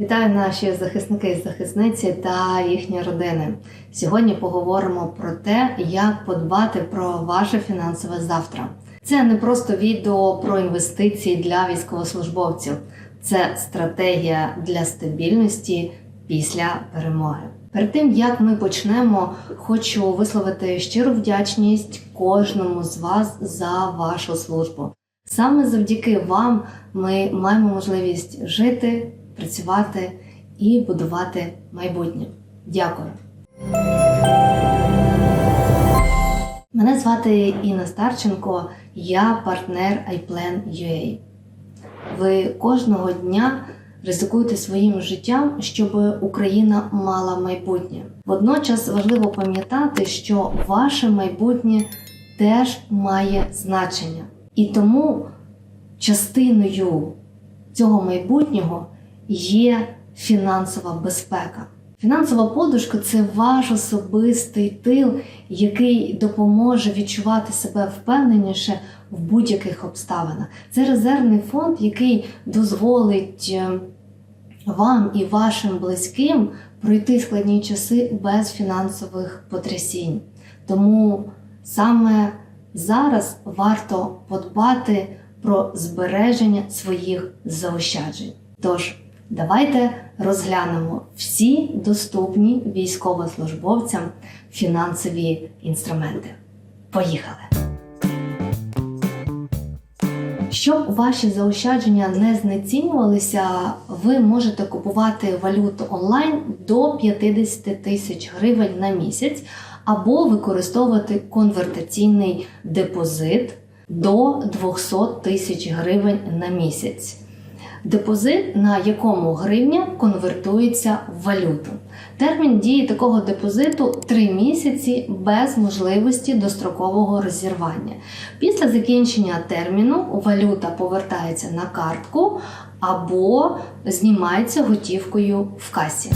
Вітаю наші захисники і захисниці та їхні родини. Сьогодні поговоримо про те, як подбати про ваше фінансове завтра. Це не просто відео про інвестиції для військовослужбовців, це стратегія для стабільності після перемоги. Перед тим як ми почнемо, хочу висловити щиру вдячність кожному з вас за вашу службу. Саме завдяки вам ми маємо можливість жити, працювати і будувати майбутнє. Дякую. Мене звати Інна Старченко, я партнер iPlan.ua. Ви кожного дня ризикуєте своїм життям, щоб Україна мала майбутнє. Водночас важливо пам'ятати, що ваше майбутнє теж має значення. І тому частиною цього майбутнього є фінансова безпека. Фінансова подушка це ваш особистий тил, який допоможе відчувати себе впевненіше в будь-яких обставинах. Це резервний фонд, який дозволить е, вам і вашим близьким пройти складні часи без фінансових потрясінь. Тому саме зараз варто подбати про збереження своїх заощаджень. Тож, давайте розглянемо всі доступні військовослужбовцям фінансові інструменти. Поїхали! Щоб ваші заощадження не знецінювалися, ви можете купувати валюту онлайн до 50 тисяч гривень на місяць або використовувати конвертаційний депозит до 200 тисяч гривень на місяць. Депозит, на якому гривня конвертується в валюту. Термін дії такого депозиту 3 місяці без можливості дострокового розірвання. Після закінчення терміну валюта повертається на картку або знімається готівкою в касі.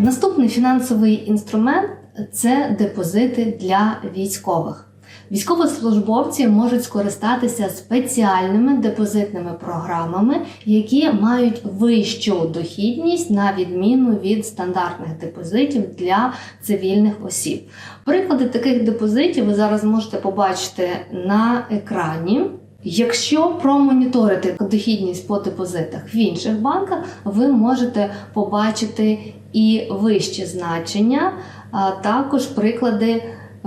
Наступний фінансовий інструмент це депозити для військових. Військовослужбовці можуть скористатися спеціальними депозитними програмами, які мають вищу дохідність на відміну від стандартних депозитів для цивільних осіб. Приклади таких депозитів ви зараз можете побачити на екрані. Якщо промоніторити дохідність по депозитах в інших банках, ви можете побачити і вищі значення, а також приклади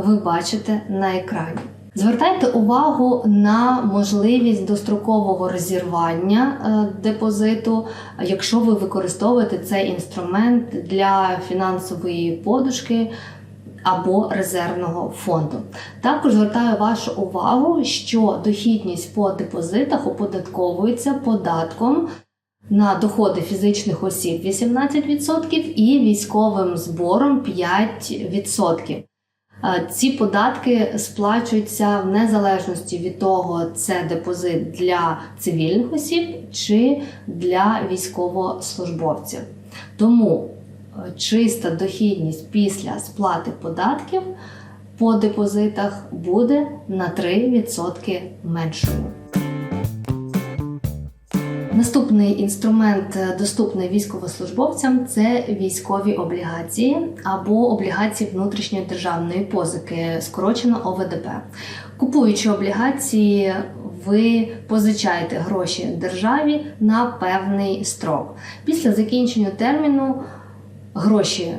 ви бачите на екрані. Звертайте увагу на можливість дострокового розірвання е, депозиту, якщо ви використовуєте цей інструмент для фінансової подушки або резервного фонду. Також звертаю вашу увагу, що дохідність по депозитах оподатковується податком. На доходи фізичних осіб 18% і військовим збором 5%. Ці податки сплачуються в незалежності від того, це депозит для цивільних осіб чи для військовослужбовців. Тому чиста дохідність після сплати податків по депозитах буде на 3% меншою. Наступний інструмент, е, доступний військовослужбовцям, це військові облігації або облігації внутрішньої державної позики, скорочено ОВДП. Купуючи облігації, ви позичаєте гроші державі на певний строк. Після закінчення терміну гроші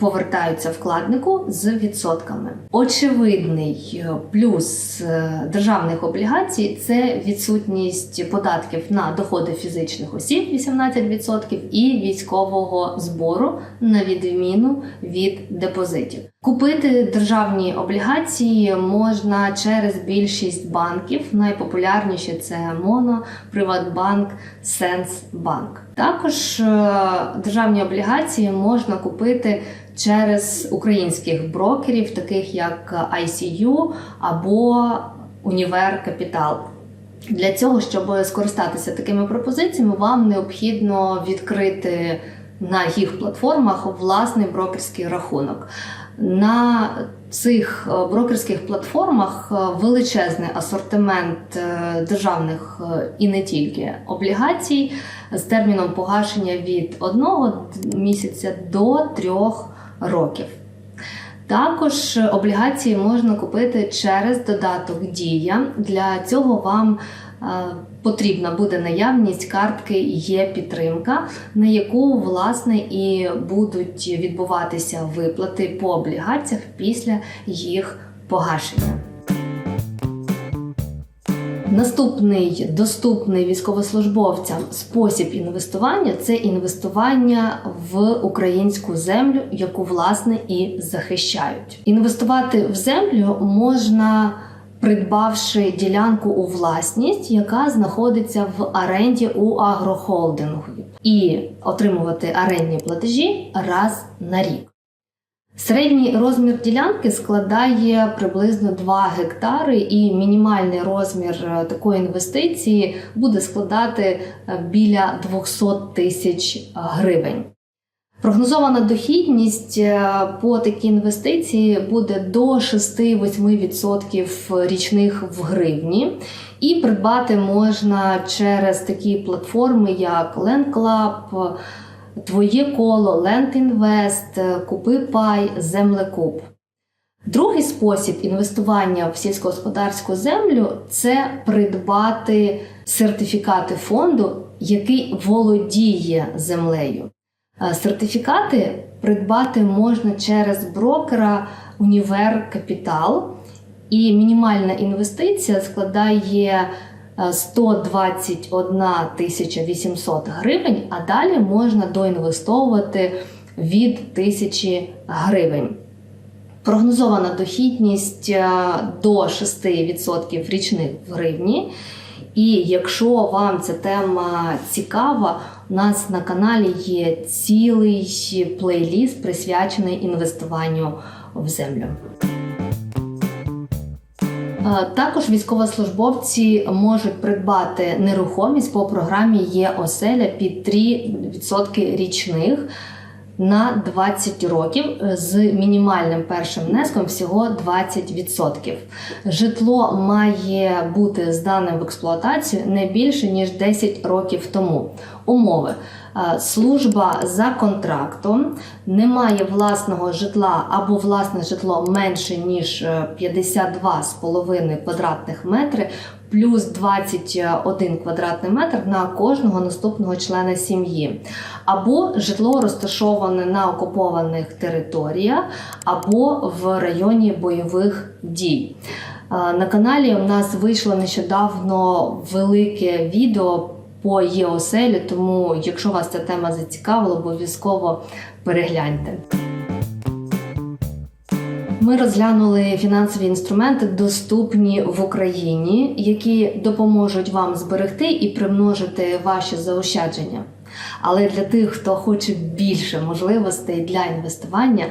повертаються вкладнику з відсотками. Очевидний плюс е, державних облігацій це відсутність податків на доходи фізичних осіб 18% і військового збору на відміну від депозитів. Купити державні облігації можна через більшість банків. Найпопулярніші це Моно, Приватбанк, Сенсбанк. Також е, державні облігації можна купити через українських брокерів, таких як ICU або Універ Капітал. Для цього, щоб скористатися такими пропозиціями, вам необхідно відкрити на їх платформах власний брокерський рахунок. На цих е, брокерських платформах е, величезний асортимент е, державних і не тільки облігацій з терміном погашення від одного місяця до трьох років. Також облігації можна купити через додаток Дія. Для цього вам потрібна буде наявність картки є підтримка, на яку власне і будуть відбуватися виплати по облігаціях після їх погашення. Наступний доступний військовослужбовцям спосіб інвестування це інвестування в українську землю, яку власне і захищають. Інвестувати в землю можна. Придбавши ділянку у власність, яка знаходиться в оренді у агрохолдингу, і отримувати орендні платежі раз на рік. Середній розмір ділянки складає приблизно 2 гектари, і мінімальний розмір е, такої інвестиції буде складати е, біля 200 тисяч гривень. Прогнозована дохідність е, по такій інвестиції буде до 6-8% річних в гривні. І придбати можна через такі платформи, як LandClub, Твоє коло, Лендінвест, Купи Пай, Землекуп. Другий спосіб інвестування в сільськогосподарську землю це придбати сертифікати фонду, який володіє землею. Е, Сертифікати придбати можна через брокера Універ Капітал, і мінімальна інвестиція складає е, 121 800 гривень, а далі можна доінвестовувати від тисячі гривень. Прогнозована дохідність е, до 6% річних в гривні. І якщо вам ця тема цікава, у нас на каналі є цілий плейліст присвячений інвестуванню в землю. Е, Також військовослужбовці можуть придбати нерухомість по програмі є оселя під 3% річних на 20 років з мінімальним першим внеском всього 20%. Житло має бути зданим в експлуатацію не більше ніж 10 років тому. Умови. Е, Служба за контрактом не має власного житла або власне житло менше ніж е, 52,5 квадратних метри, плюс 21 квадратний метр на кожного наступного члена сім'ї, або житло розташоване на окупованих територіях, або в районі бойових дій. На каналі у нас вийшло нещодавно велике відео по ЄОСЕЛі, тому якщо вас ця тема зацікавила, обов'язково перегляньте. Ми розглянули фінансові інструменти, доступні в Україні, які допоможуть вам зберегти і примножити ваші заощадження. Але для тих, хто хоче більше можливостей для інвестування,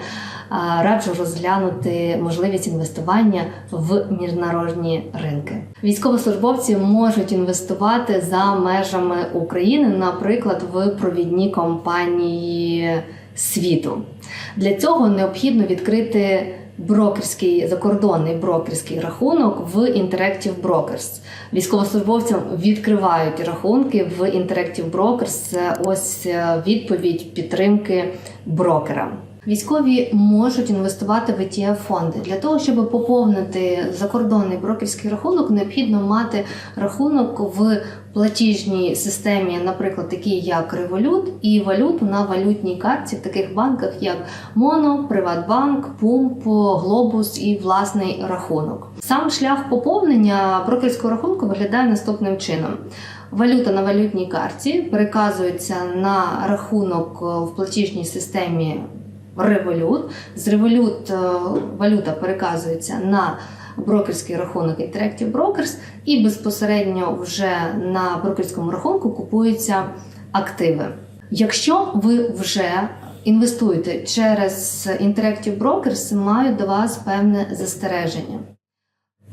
раджу розглянути можливість інвестування в міжнародні ринки. Військовослужбовці можуть інвестувати за межами України, наприклад, в провідні компанії світу. Для цього необхідно відкрити брокерський закордонний брокерський рахунок в Interactive Brokers. Військовослужбовцям відкривають рахунки в Interactive Brokers. Це ось е, відповідь підтримки брокера. Військові можуть інвестувати в etf фонди для того, щоб поповнити закордонний брокерський рахунок, необхідно мати рахунок в платіжній системі, наприклад, такі як Revolut, і валюту на валютній картці в таких банках, як Моно, Приватбанк, Пумп, Глобус і власний рахунок. Сам шлях поповнення брокерського рахунку виглядає наступним чином. Валюта на валютній карті переказується на рахунок в платіжній системі Revolut. З Revolut е, валюта переказується на брокерський рахунок Interactive Brokers і безпосередньо вже на брокерському рахунку купуються активи. Якщо ви вже інвестуєте через Interactive Brokers, маю до вас певне застереження.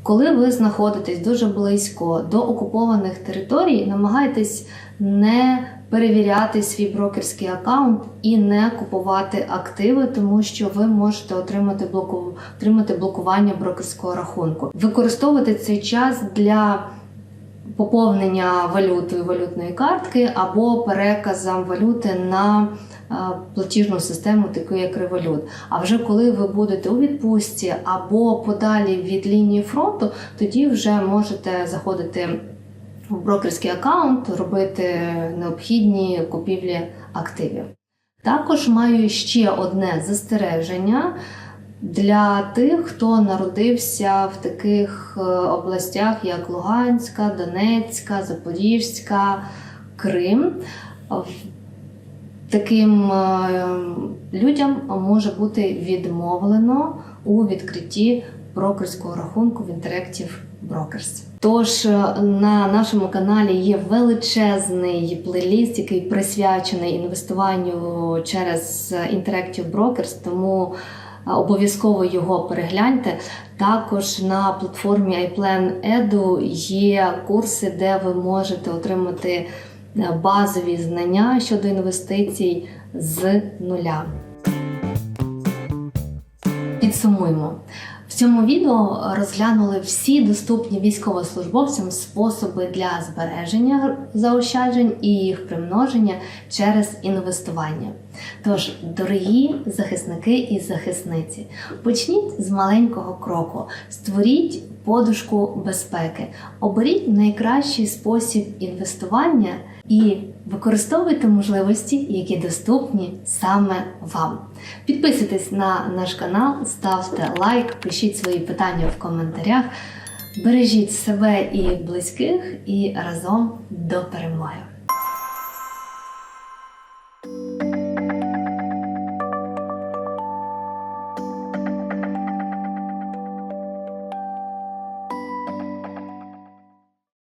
Коли ви знаходитесь дуже близько до окупованих територій, намагайтесь не перевіряти свій брокерський аккаунт і не купувати активи, тому що ви можете отримати блоку... отримати блокування брокерського рахунку. Використовувати цей час для поповнення валютою валютної картки або переказом валюти на е, платіжну систему, таку як Revolut. А вже коли ви будете у відпустці або подалі від лінії фронту, тоді вже можете заходити брокерський аккаунт, робити необхідні купівлі активів. Також маю ще одне застереження для тих, хто народився в таких е, областях, як Луганська, Донецька, Запорізька, Крим. Таким е, людям може бути відмовлено у відкритті брокерського рахунку в Interactive Brokers. Тож е, на нашому каналі є величезний плейліст, який присвячений інвестуванню через Interactive Brokers, тому е, обов'язково його перегляньте. Також на платформі iPlan Edu є курси, де ви можете отримати е, базові знання щодо інвестицій з нуля. Підсумуємо. Цьому відео розглянули всі доступні військовослужбовцям способи для збереження заощаджень і їх примноження через інвестування. Тож, дорогі захисники і захисниці, почніть з маленького кроку, створіть подушку безпеки, оберіть найкращий спосіб інвестування і використовуйте можливості, які доступні саме вам. Підписуйтесь на наш канал, ставте лайк, пишіть свої питання в коментарях. Бережіть себе і близьких, і разом до перемоги!